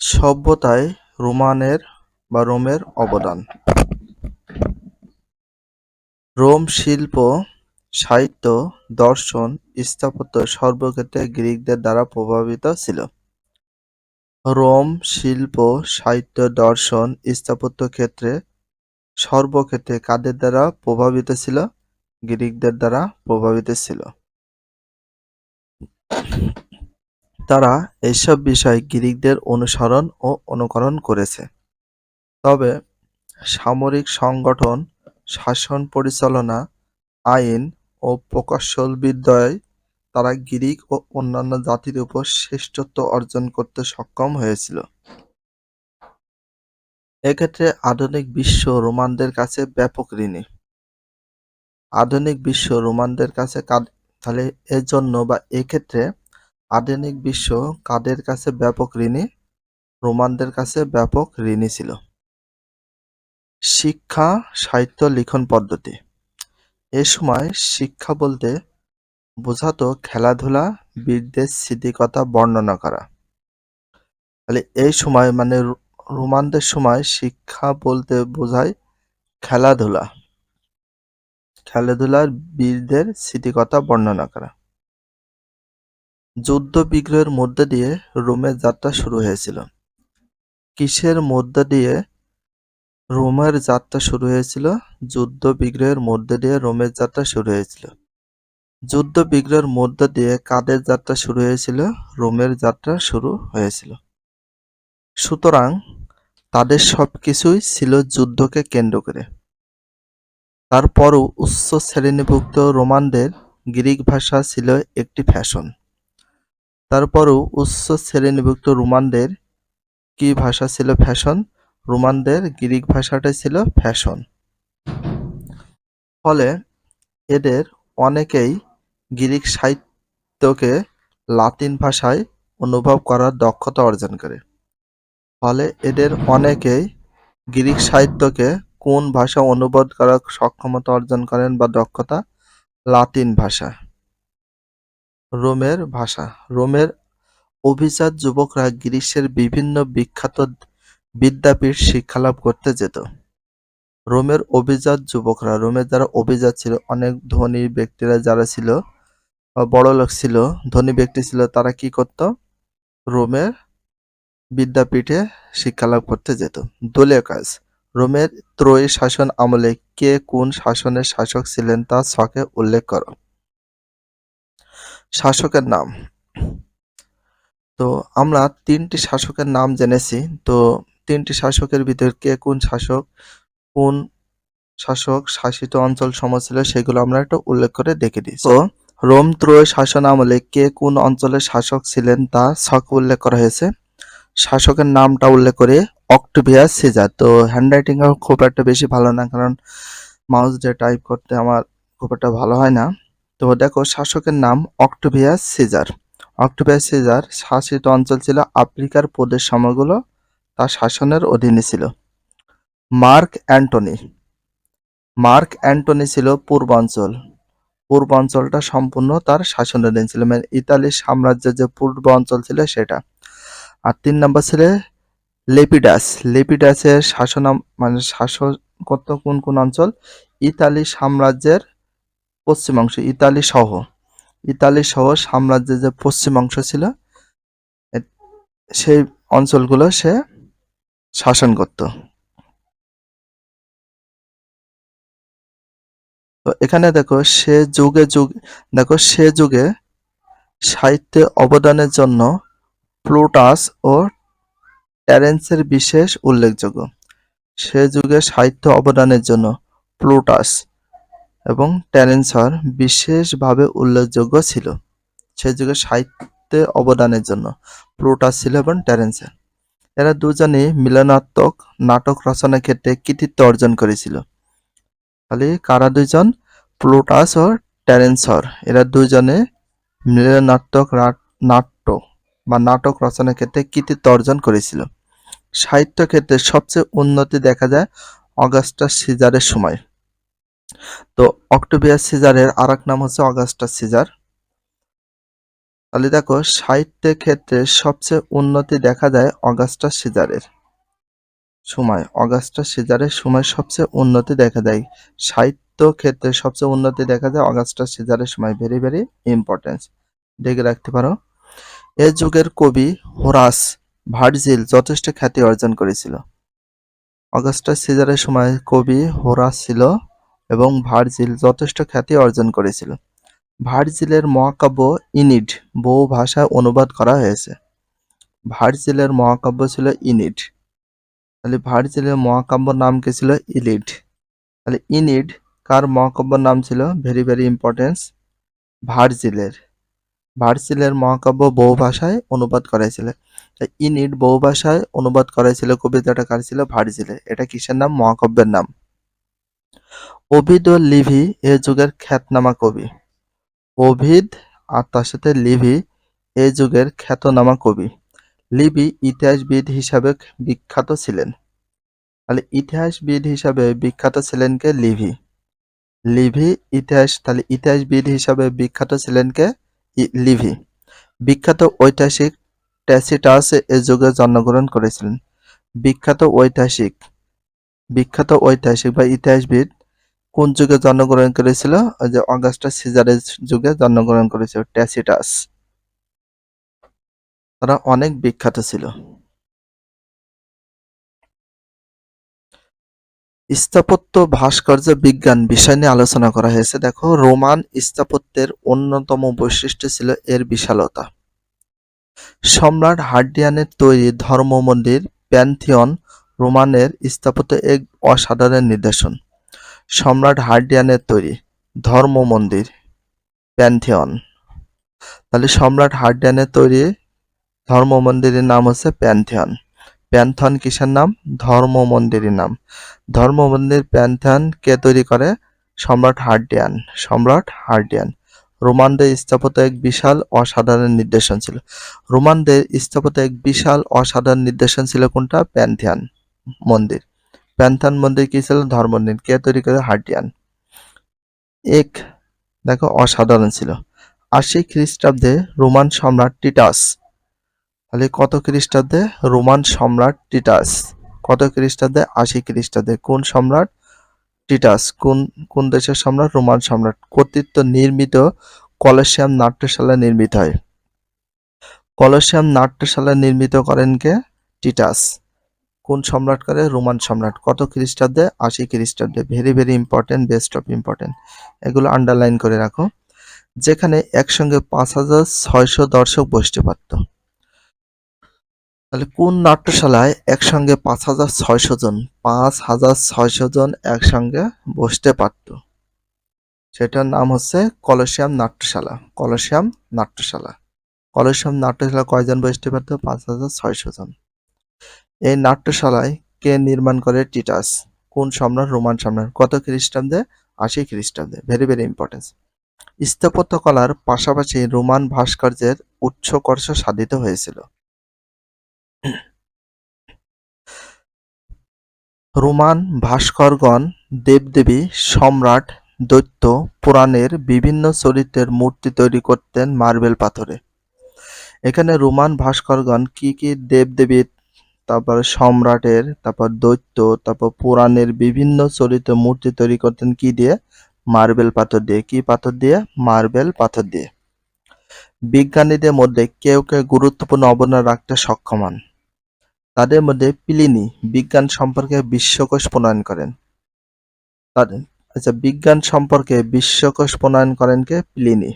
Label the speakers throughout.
Speaker 1: সভ্যতায় রোমানের বা রোমের অবদান রোম শিল্প, সাহিত্য, দর্শন, স্থাপত্য সর্বক্ষেত্রে গ্রিকদের দ্বারা প্রভাবিত ছিল। রোম শিল্প, সাহিত্য, দর্শন, স্থাপত্য ক্ষেত্রে সর্বক্ষেত্রে কাদের দ্বারা প্রভাবিত ছিল? গ্রিকদের দ্বারা প্রভাবিত ছিল। তারা এসব বিষয় গ্রিকদের অনুসরণ ও অনুকরণ করেছে। তবে সামরিক সংগঠন, শাসন পরিচালনা, আইন ও প্রকৌশলবিদ্যায় তারা গ্রিক ও অন্যান্য জাতির উপর শ্রেষ্ঠত্ব অর্জন করতে সক্ষম হয়েছিল। এক্ষেত্রে আধুনিক বিশ্ব রোমানদের কাছে ব্যাপক ঋণী। আধুনিক বিশ্ব রোমানদের কাছে তাহলে এর জন্য বা এক্ষেত্রে আধুনিক বিশ্ব কাদের কাছে ব্যাপক ঋণী? রোমানদের কাছে ব্যাপক ঋণী ছিল। শিক্ষা, সাহিত্য, লিখন পদ্ধতি এ সময় শিক্ষা বলতে বোঝাতো খেলাধুলা, বীরদের স্মৃতিকথা বর্ণনা করা। তাহলে এই সময় মানে রোমানদের সময় শিক্ষা বলতে বোঝায় খেলাধুলা খেলাধুলার বীরদের স্মৃতিকথা বর্ণনা করা যুদ্ধ বিগ্রহের মধ্যে দিয়ে রোমের যাত্রা শুরু হয়েছিল। কিসের মধ্যে দিয়ে রোমের যাত্রা শুরু হয়েছিল? যুদ্ধ বিগ্রহের মধ্যে দিয়ে রোমের যাত্রা শুরু হয়েছিল। যুদ্ধ বিগ্রহের মধ্যে দিয়ে কাদের যাত্রা শুরু হয়েছিল? রোমের যাত্রা শুরু হয়েছিল। সুতরাং তাদের সবকিছুই ছিল যুদ্ধকে কেন্দ্র করে। তারপরও উচ্চ শ্রেণীভুক্ত রোমানদের গ্রিক ভাষা ছিল একটি ফ্যাশন। তারপরও উচ্চ শ্রেণীভুক্ত রোমানদের কি ভাষা ছিল ফ্যাশন? রোমানদের গ্রিক ভাষাটাই ছিল ফ্যাশন। ফলে এদের অনেকেই গ্রিক সাহিত্যকে লাতিন ভাষায় অনুভব করার দক্ষতা অর্জন করে। ফলে এদের অনেকেই গ্রিক সাহিত্যকে কোন ভাষা অনুবাদ করার সক্ষমতা অর্জন করেন বা দক্ষতা? লাতিন ভাষা। রোমের ভাষা। রোমের অভিজাত যুবকরা গ্রীষ্মের বিভিন্ন বিখ্যাত বিদ্যাপীঠ শিক্ষালাভ করতে যেত। রোমের অভিজাত যুবকরা, রোমের যারা অভিজাত ছিল, অনেক ধনী ব্যক্তিরা যারা ছিল বড় লোক ছিল, ধনী ব্যক্তি ছিল, তারা কি করত? রোমের বিদ্যাপীঠে শিক্ষালাভ করতে যেত। দলীয় কাজ। রোমের ত্রয়ী শাসন আমলে কে কোন শাসনের শাসক ছিলেন তা ছকে উল্লেখ করো। শাসকের নাম। তো আমরা তিনটি শাসকের নাম জেনেছি। তো তিনটি শাসকের ভিতর কে কোন শাসক কোন শাসক শাসিত অঞ্চল সম ছিল সেগুলো আমরা একটু উল্লেখ করে দেখে দিই। তো রোম ত্রয় শাসন আমলে কে কোন অঞ্চলের শাসক ছিলেন তা ছকে উল্লেখ করা হয়েছে। শাসকের নামটা উল্লেখ করে অক্টোভিয়াস সিজার। তো হ্যান্ডরাইটিং খুব একটা বেশি ভালো না, কারণ মাউস দিয়ে টাইপ করতে আমার খুব একটা ভালো হয় না। তো দেখো শাসকের নাম অক্টোভিয়াস সিজার। অক্টোভিয়াস সিজার শাসিত অঞ্চল ছিল আফ্রিকার প্রদেশ সময়গুলো তার শাসনের অধীনে ছিল। Mark Antony. মার্ক অ্যান্টনি ছিল পূর্বাঞ্চল। পূর্বাঞ্চলটা সম্পূর্ণ তার শাসনাধীন ছিল। মানে ইতালির সাম্রাজ্যের যে পূর্ব অঞ্চল ছিল সেটা। আর তিন নম্বর ছিল লেপিডাস। লেপিডাসের শাসন মানে শাসন করত কোন কোন অঞ্চল? ইতালি সাম্রাজ্যের পশ্চিমাংশ ইতালি সহ। ইতালি সহ সাম্রাজ্যের যে পশ্চিমাংশ ছিল সেই অঞ্চলগুলো সে শাসন করত। তো এখানে দেখো, সে যুগে যুগ, দেখো, সে যুগে সাহিত্যে অবদানের জন্য প্লুটাস ও ট্যারেন্সের বিশেষ উল্লেখযোগ্য। সে যুগে সাহিত্য অবদানের জন্য প্লুটাস। এবং ট্যারেন্সর বিশেষভাবে উল্লেখযোগ্য ছিল। সে যুগে সাহিত্যে অবদানের জন্য প্লুটাস ছিল এবং ট্যারেন্সের। এরা দুজনে মিলনাত্মক নাটক রচনার ক্ষেত্রে কৃতিত্ব অর্জন করেছিল। তাহলে কারা দুইজন? প্লুটাস ও ট্যারেন্সর এরা দুজনে মিলনাত্মক নাট্য বা নাটক রচনার ক্ষেত্রে কৃতিত্ব অর্জন করেছিল। সাহিত্য ক্ষেত্রে সবচেয়ে উন্নতি দেখা যায় অগাস্টাস সিজারের সময়। তো অক্টোবিয়াস সিজারের আর নাম হচ্ছে অগাস্টাস সিজার। তাহলে দেখো সাহিত্যের ক্ষেত্রে সবচেয়ে উন্নতি দেখা যায় অগাস্টাস সিজারের। সময়, অগাস্টাস সিজারের সময় সবচেয়ে উন্নতি দেখা যায় সাহিত্য ক্ষেত্রে সবচেয়ে উন্নতি দেখা যায় অগাস্টাস সিজারের সময়। ভেরি ভেরি ইম্পর্টেন্স দেখে রাখতে পারো। এ যুগের কবি হোরাস ভার্জিল যথেষ্ট খ্যাতি অর্জন করেছিল। অগাস্টাস সিজারের সময় কবি হোরাস ছিল এবং ভার্জিল যথেষ্ট খ্যাতি অর্জন করেছিল। ভার্জিলের মহাকাব্য ইনিড, বহু ভাষায় অনুবাদ করা হয়েছে। ভার্জিলের মহাকাব্য ছিল ইনিড। তাহলে ভার্জিলের মহাকাব্য নাম কি ছিল? ইলিড। তাহলে ইনিড কার মহাকাব্যর নাম ছিল? ভেরি ভেরি ইম্পর্টেন্স, ভার্জিলের। ভার্জিলের মহাকাব্য বহু ভাষায় অনুবাদ করেছিল ইনিড বহু ভাষায় অনুবাদ করেছিল কবিতাটা কার ছিল? ভার্জিলের। এটা কিসের নাম? মহাকাব্যের নাম। ওভিড ও লিভি এ যুগের খ্যাতনামা কবি। ওভিদ আর তার সাথে লিভি এ যুগের খ্যাতনামা কবি। লিভি ইতিহাসবিদ হিসাবে বিখ্যাত ছিলেন। তাহলে ইতিহাসবিদ হিসাবে বিখ্যাত ছিলেন কে লিভি? লিভি ইতিহাস, তাহলে ইতিহাসবিদ হিসাবে বিখ্যাত ছিলেন কে লিভি। বিখ্যাত ঐতিহাসিক ট্যাসিটাস এ যুগে জন্মগ্রহণ করেছিলেন। বিখ্যাত ঐতিহাসিক বিখ্যাত ঐতিহাসিক বা ইতিহাসবিদ কোন যুগে জন্মগ্রহণ করেছিল? যে অগাস্টাস সিজারের যুগে জন্মগ্রহণ করেছিল ট্যাসিটাস। তারা অনেক বিখ্যাত ছিল। স্থাপত্য ভাস্কর্য বিজ্ঞান বিষয় নিয়ে আলোচনা করা হয়েছে। দেখো, রোমান স্থাপত্যের অন্যতম বৈশিষ্ট্য ছিল এর বিশালতা। সম্রাট হার্ডিয়ানের তৈরি ধর্ম মন্দির প্যান্থিয়ন রোমানের স্থাপত্য এক অসাধারণ নিদর্শন। সম্রাট হার্ডিয়ানের তৈরি ধর্ম মন্দির প্যান্থিয়ন। তাহলে সম্রাট হার্ডিয়ানের তৈরি ধর্ম মন্দিরের নাম হচ্ছে প্যান্থিয়ন। প্যান্থন কিসের নাম? ধর্ম মন্দিরের নাম। ধর্ম মন্দির প্যান্থন কে তৈরি করে? সম্রাট হার্ডিয়ান সম্রাট হার্ডিয়ান। রোমানদের স্থাপত্য এক বিশাল অসাধারণ নির্দেশন ছিল। রোমানদের স্থাপত্য এক বিশাল অসাধারণ নির্দেশন ছিল কোনটা? প্যান্থিয়ান মন্দির। প্যান্থন মন্দির কি ছিল? ধর্ম মন্দির কে তৈরি করে? হার্ডিয়ান। এক, দেখো, অসাধারণ ছিল। আশি খ্রিস্টাব্দে রোমান সম্রাট টিটাস। তাহলে কত খ্রিস্টাব্দে? রোমান সম্রাট টিটাস। কত খ্রিস্টাব্দে? আশি খ্রিস্টাব্দে। কোন সম্রাট? টিটাস। কোন কোন দেশের সম্রাট? রোমান সম্রাট। কর্তৃত্ব নির্মিত কলসিয়াম নাট্যশালা নির্মিত হয়। কলসিয়াম নাট্যশালা নির্মিত করেন কে? টিটাস। কোন সম্রাট করে? রোমান সম্রাট। কত খ্রিস্টাব্দে? আশি খ্রিস্টাব্দে। Very very important best of important এগুলো আন্ডারলাইন করে রাখো। যেখানে একসঙ্গে পাঁচ হাজার ছয়শো দর্শক বসতে পারত। তাহলে কোন নাট্যশালায় একসঙ্গে পাঁচ হাজার ছয়শো জন, পাঁচ হাজার ছয়শো জন একসঙ্গে বসতে পারত? সেটার নাম হচ্ছে কলসিয়াম নাট্যশালা। কলসিয়াম নাট্যশালা। কলসিয়াম নাট্যশালা কয়জন বসতে পারত? পাঁচ হাজার ছয়শো জন। এই নাট্যশালায় কে নির্মাণ করে টিটাস? কোন সম্রাট? রোমান সম্রাট। কত খ্রিস্টাব্দে? আশি খ্রিস্টাব্দে। ভেরি ভেরি ইম্পর্টেন্স স্থাপত্য কলার পাশাপাশি রোমান ভাস্কর্যের উচ্চকর্ষ সাধিত হয়েছিল। রোমান ভাস্করগণ দেবদেবী, সম্রাট, দৈত্য, পুরাণের বিভিন্ন চরিত্রের মূর্তি তৈরি করতেন মার্বেল পাথরে। এখানে রোমান ভাস্করগণ কি কি দেবদেবীর তারপর সম্রাটের, তারপর দৈত্য, তারপর পুরাণের বিভিন্ন চরিত্র মূর্তি তৈরি করতেন কি দিয়ে? মার্বেল পাথর দিয়ে। কি পাথর দিয়ে? মার্বেল পাথর দিয়ে। বিজ্ঞানীদের মধ্যে কেউ কেউ গুরুত্বপূর্ণ অবদান রাখতে সক্ষম হন। তাদের মধ্যে প্লিনি বিজ্ঞান সম্পর্কে বিশ্বকোষ প্রণয়ন করেন। তাদের আচ্ছা বিজ্ঞান সম্পর্কে বিশ্বকোষ প্রণয়ন করেন কে? প্লিনি।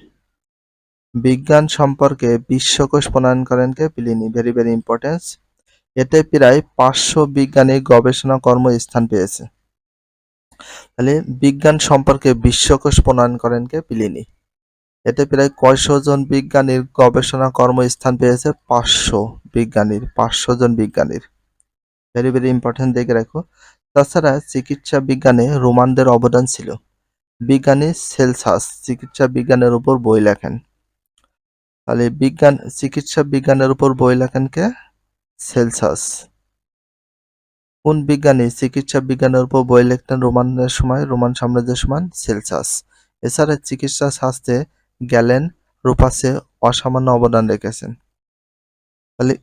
Speaker 1: বিজ্ঞান সম্পর্কে বিশ্বকোষ প্রণয়ন করেন কে? প্লিনি। ভেরি ভেরি ইম্পর্টেন্স এতে প্রায় পাঁচশো বিজ্ঞানী গবেষণা কর্ম স্থান পেয়েছে। তাহলে বিজ্ঞান সম্পর্কে বিশ্বকোষ প্রণয়ন করেন কে প্লিনি। এতে প্রায় কয়শো জন বিজ্ঞানীর গবেষণা কর্মস্থান পেয়েছে, পাঁচশো বিজ্ঞানীর, পাঁচশো জন বিজ্ঞানীর। ভেরি ভেরি ইম্পর্টেন্ট দেখে রাখো। তাছাড়া চিকিৎসা বিজ্ঞানে রোমানদের অবদান ছিল। বিজ্ঞানী সেলসাস চিকিৎসা বিজ্ঞানের উপর বই লেখেন। তাহলে বিজ্ঞান, চিকিৎসা বিজ্ঞানের উপর বই লেখেন কে? সেলসাস। কোন বিজ্ঞানী, চিকিৎসা বিজ্ঞানের উপর বই লিখতেন রোমানের সময়, রোমান সাম্রাজ্যের সময় সেলসাস। এছাড়া চিকিৎসা শাস্ত্রে গ্যালেন রূপাসে অসামান্য অবদান রেখেছেন। তাহলে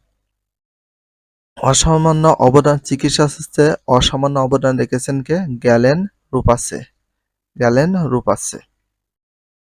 Speaker 1: অসামান্য অবদান, চিকিৎসা শাস্ত্রে অসামান্য অবদান রেখেছেন কে? গ্যালেন রূপাসে। গ্যালেন রূপাসে।